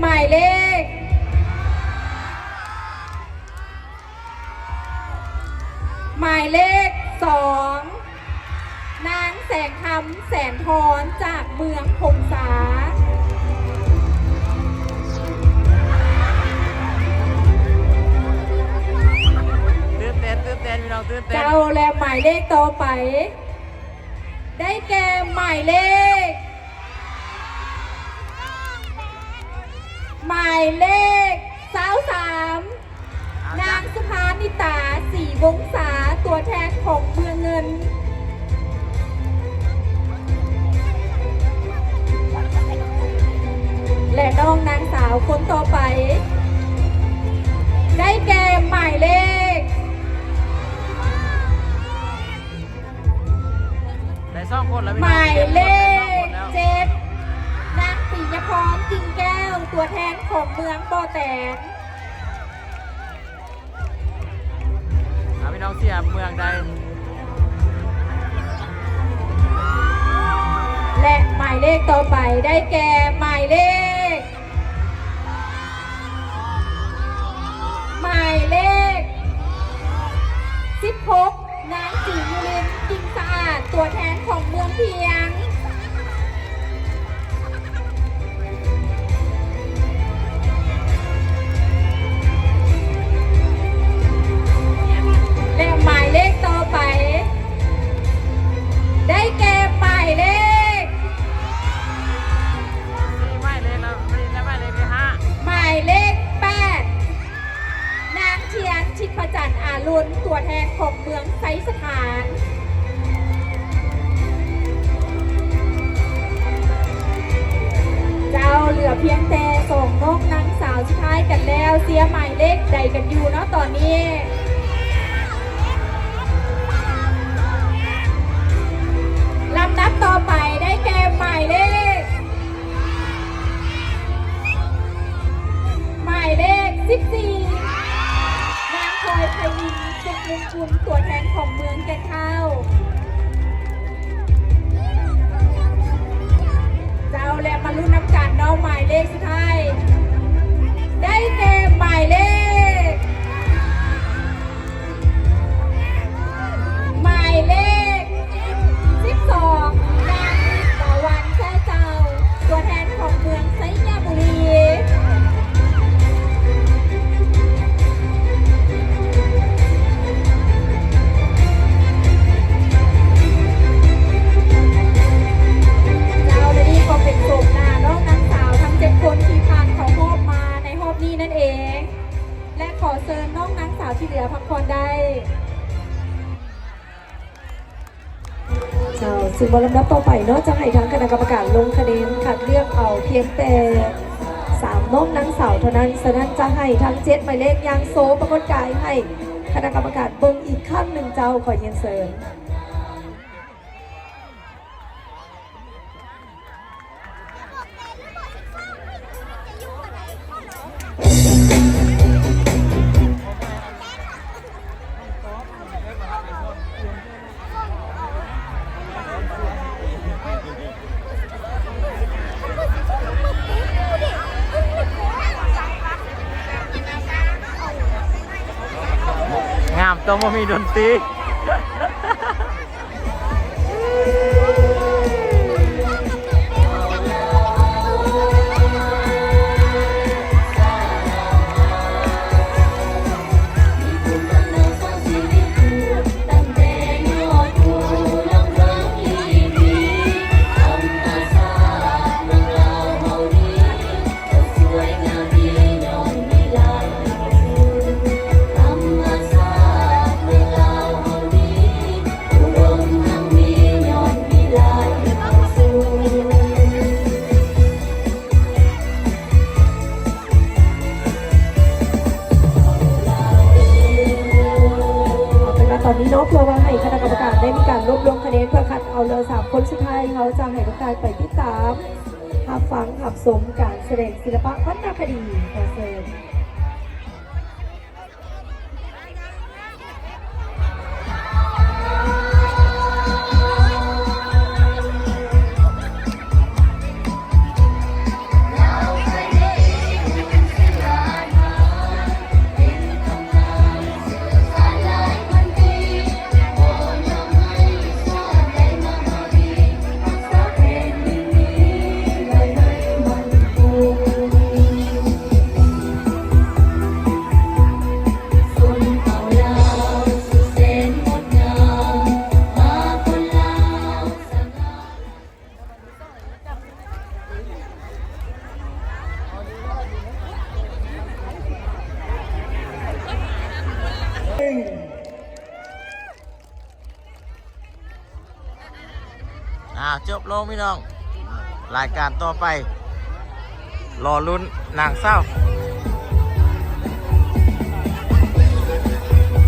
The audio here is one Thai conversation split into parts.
หมายเลข หมายเลขสองนางแสงคำแสนพรจากเมืองพงษาเจ้าและหมายเลขต่อไป ได้แก่หมายเลข หมายเลขสาวสามนางสุภานิตาสีวงศาตัวแทนของเมืองเงินและน้องนางสาวคนต่อไป ได้แก่หมายเลขได้สองคนแล้วพี่หน้องมายเลขได้สองคนแล้วเจ็ด ตัวแทนของเมืองบ่อแตนอะพี่น้องเสียบเมืองใดและหมายเลขต่อไปได้แก่หมายเลข หมายเลข 16 นางจิ๋วยุรินทร์กิ่งสะอาดตัวแทนของเมืองเพีย จันทร์อารุณตัวแทนของเมืองไซสถานเจ้าเหลือเพียงแต่ส่งนกนางสาวสุดท้ายกันแล้วเสียหมายเลขใดกันอยู่เนาะตอนนี้ลำดับต่อไป ซึ่งบอลำดับต่อไปเนอกจากให้ทางคณะกรรมการลงคะแนนคัดเลือกเอาเพียงแต่สามน้องนางสาวเท่านั้นฉะนั้นจะให้ทั้งเจ็ดหมายเลขยางโซประกฏกายให้คณะกรรมการเบิ้งอีกครั้งหนึ่งเจ้าขอเย็นเสริญ งามตัวบ่มีดนตรี การรวบรวมคะแนนเพื่อคัดเอาเลยสามคนสุดท้ายเขาจะให้ทุกการไปที่สามหับฟังหับสมการแสดงศิลปะวัฒนคดีขอเชิญ จบลงพี่น้อง รายการต่อไป รอลุ้นนางเศร้า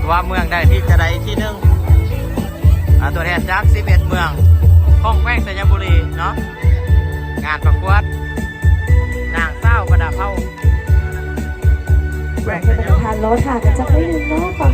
ว่าเมืองใดที่จะได้ที่หนึ่งอ่าตัวแทนจาก11เมืองห้องแป้งสัญบุรีเนาะงานประกวดนางเศร้าประดับเฮาอยากให้ประธานล้อถ่านกันจักไม่ลืมเนาะฟัง